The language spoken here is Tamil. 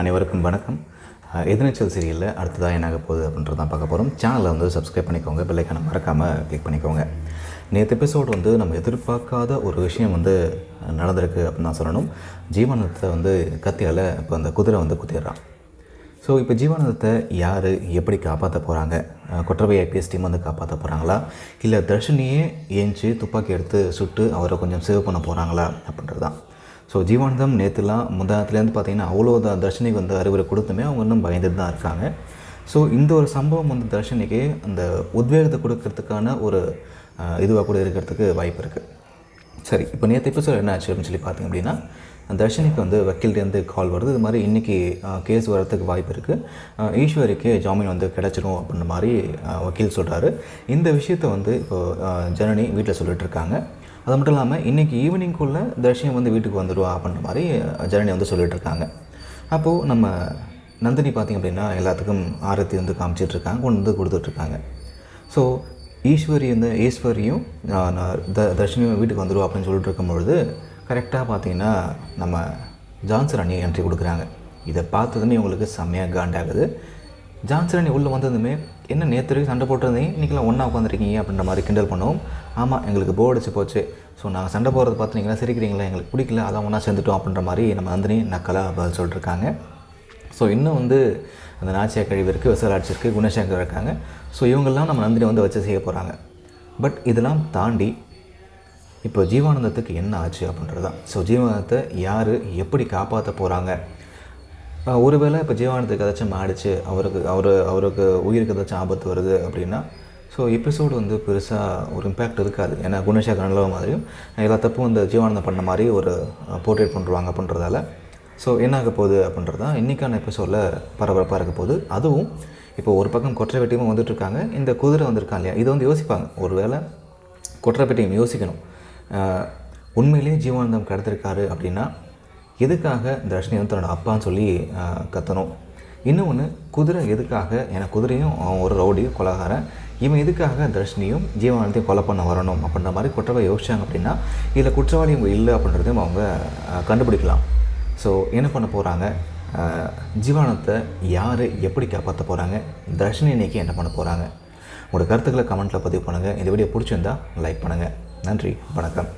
அனைவருக்கும் வணக்கம். எதிர்நீச்சல் சீரியலில் அடுத்ததாக என்னாக போகுது அப்படின்றது தான் பார்க்க போகிறோம் சேனலை வந்து சப்ஸ்கிரைப் பண்ணிக்கோங்க பிள்ளைக்கான மறக்காமல் கிளிக் பண்ணிக்கோங்க. நேற்று எபிசோடு வந்து நம்ம எதிர்பார்க்காத ஒரு விஷயம் வந்து நடந்திருக்கு அப்படின்னு தான் சொல்லணும். ஜீவனத்தை வந்து கத்தியால் இப்போ அந்த குதிரை வந்து குத்திடுறான். ஸோ இப்போ ஜீவானந்தத்தை யார் எப்படி காப்பாற்ற போகிறாங்க கொற்றவை ஐபிஎஸ் டீம் வந்து காப்பாற்ற போகிறாங்களா இல்லை தர்ஷினியே ஏஞ்சி துப்பாக்கி எடுத்து சுட்டு அவரை கொஞ்சம் சேவ் பண்ண போகிறாங்களா அப்படின்றது தான் ஸோ ஜீவானந்தம் நேற்றுலாம் முந்தானத்துலேருந்து பார்த்தீங்கன்னா அவ்வளோ தான் தர்ஷினிக்கு வந்து அறிவுரை கொடுத்துமே அவங்க இன்னும் பயந்துட்டு தான் இருக்காங்க. ஸோ இந்த ஒரு சம்பவம் வந்து தர்ஷினிக்கு அந்த உத்வேகத்தை கொடுக்கறதுக்கான ஒரு இதுவாக கூட இருக்கிறதுக்கு வாய்ப்பு இருக்குது சரி இப்போ நேற்று எபிசோட் என்ன ஆச்சு அப்படின்னு சொல்லி பார்த்தீங்க அப்படின்னா தர்ஷினிக்கு வந்து வக்கீல்டேருந்து கால் வருது. இது மாதிரி இன்றைக்கி கேஸ் வர்றதுக்கு வாய்ப்பு இருக்குது ஈஸ்வரிக்கு ஜாமீன் வந்து கிடச்சிரும் அப்படின்ற மாதிரி வக்கீல் சொல்கிறாரு இந்த விஷயத்தை வந்து இப்போது ஜனனி வீட்டில் சொல்லிகிட்ருக்காங்க அது மட்டும் இல்லாமல் இன்றைக்கி ஈவினிங்குள்ளே தர்ஷினி வந்து வீட்டுக்கு வந்துடுவா அப்படின்ற மாதிரி ஜனனி வந்து சொல்லிகிட்டு இருக்காங்க அப்போது நம்ம நந்தினி பார்த்திங்க அப்படின்னா எல்லாத்துக்கும் ஆரத்தி வந்து காமிச்சிட்டு இருக்காங்க கொண்டு வந்து கொடுத்துட்ருக்காங்க ஸோ ஈஸ்வரி வந்து ஈஸ்வரியும் நான் த தர்ஷினியும் வீட்டுக்கு வந்துடுவோம் அப்படின்னு சொல்லிட்டு இருக்கும்பொழுது கரெக்டாக பார்த்தீங்கன்னா நம்ம ஜான்சன் அண்ணி என்ட்ரி கொடுக்குறாங்க. இதை பார்த்ததுமே உங்களுக்கு செம்மையாக காண்டாகுது. ஜான்சன் நீ உள்ளே வந்ததுமே என்ன நேற்று வரைக்கும் சண்டை போட்டிருந்தீங்க இன்றைக்கெலாம் ஒன்றா உட்காந்துருக்கீங்க அப்படின்ற மாதிரி கிண்டல் பண்ணுவோம் ஆமாம் எங்களுக்கு போர் அடிச்சு போச்சு. ஸோ நாங்கள் சண்டை போடுறது பார்த்தீங்கன்னா சிரிக்கிறீங்களா? எங்களுக்கு பிடிக்கல. அதான் ஒன்றா சேர்ந்துட்டோம் அப்படின்ற மாதிரி நம்ம நந்தினி நக்கலாக பதில் சொல்லிட்டுருக்காங்க ஸோ இன்னும் வந்து அந்த நாச்சியா கழிவு இருக்குது விசாலாட்சி இருக்குது குணசேகர் இருக்காங்க. ஸோ இவங்கெல்லாம் நம்ம நந்தினி வந்து வச்சு செய்ய போகிறாங்க பட் இதெல்லாம் தாண்டி இப்போ ஜீவானந்தத்துக்கு என்ன ஆச்சு அப்படின்றது தான் ஸோ ஜீவானந்தத்தை யார் எப்படி காப்பாற்ற போகிறாங்க ஒருவேளை இப்போ ஜீவானத்துக்கு ஏதாச்சும் ஆடிச்சு அவருக்கு அவர் அவருக்கு உயிருக்கு ஏதாச்சும் ஆபத்து வருது அப்படின்னா ஸோ எபிசோடு வந்து பெருசாக ஒரு இம்பேக்ட் இருக்காது. ஏன்னா குணசேகர் நல்ல மாதிரியும் எல்லா தப்பும் இந்த ஜீவானந்தம் பண்ண மாதிரி ஒரு போர்ட்ரேட் பண்ணுறாங்க அப்படின்றதால. ஸோ என்ன ஆக போகுது அப்படின்றது தான் இன்றைக்கான எபிசோடில் பரபரப்பாக இருக்க போகுது. அதுவும் இப்போ ஒரு பக்கம் கொற்றை வெட்டியமும் வந்துட்டுருக்காங்க இந்த குதிரை வந்திருக்காங்க இல்லையா? இதை வந்து யோசிப்பாங்க. ஒருவேளை கொற்றப்பட்டியும் யோசிக்கணும். உண்மையிலேயே ஜீவானந்தம் கிடைத்திருக்காரு அப்படின்னா எதுக்காக தர்ஷினி வந்து தன்னோட அப்பான்னு சொல்லி கத்தணும்? இன்னொன்று குதிரை எதுக்காக ஏன்னா குதிரையும் அவன் ஒரு ரவுடியும் கொலகாரன். இவன் எதுக்காக தர்ஷினியும் ஜீவானந்தையும் கொலை பண்ண வரணும் அப்படின்ற மாதிரி குற்றவாளி யோசிச்சாங்க அப்படின்னா இதில் குற்றவாளி இவங்க இல்லை அப்படின்றதையும் அவங்க கண்டுபிடிக்கலாம். ஸோ என்ன பண்ண போகிறாங்க ஜீவானத்தை யார் எப்படி காப்பாற்ற போகிறாங்க தர்ஷினி இன்றைக்கி என்ன பண்ண போகிறாங்க உங்களோட கருத்துக்களை கமெண்ட்டில் பதிவு பண்ணுங்கள் இந்த வீடியோ பிடிச்சிருந்தா லைக் பண்ணுங்கள் நன்றி. வணக்கம்.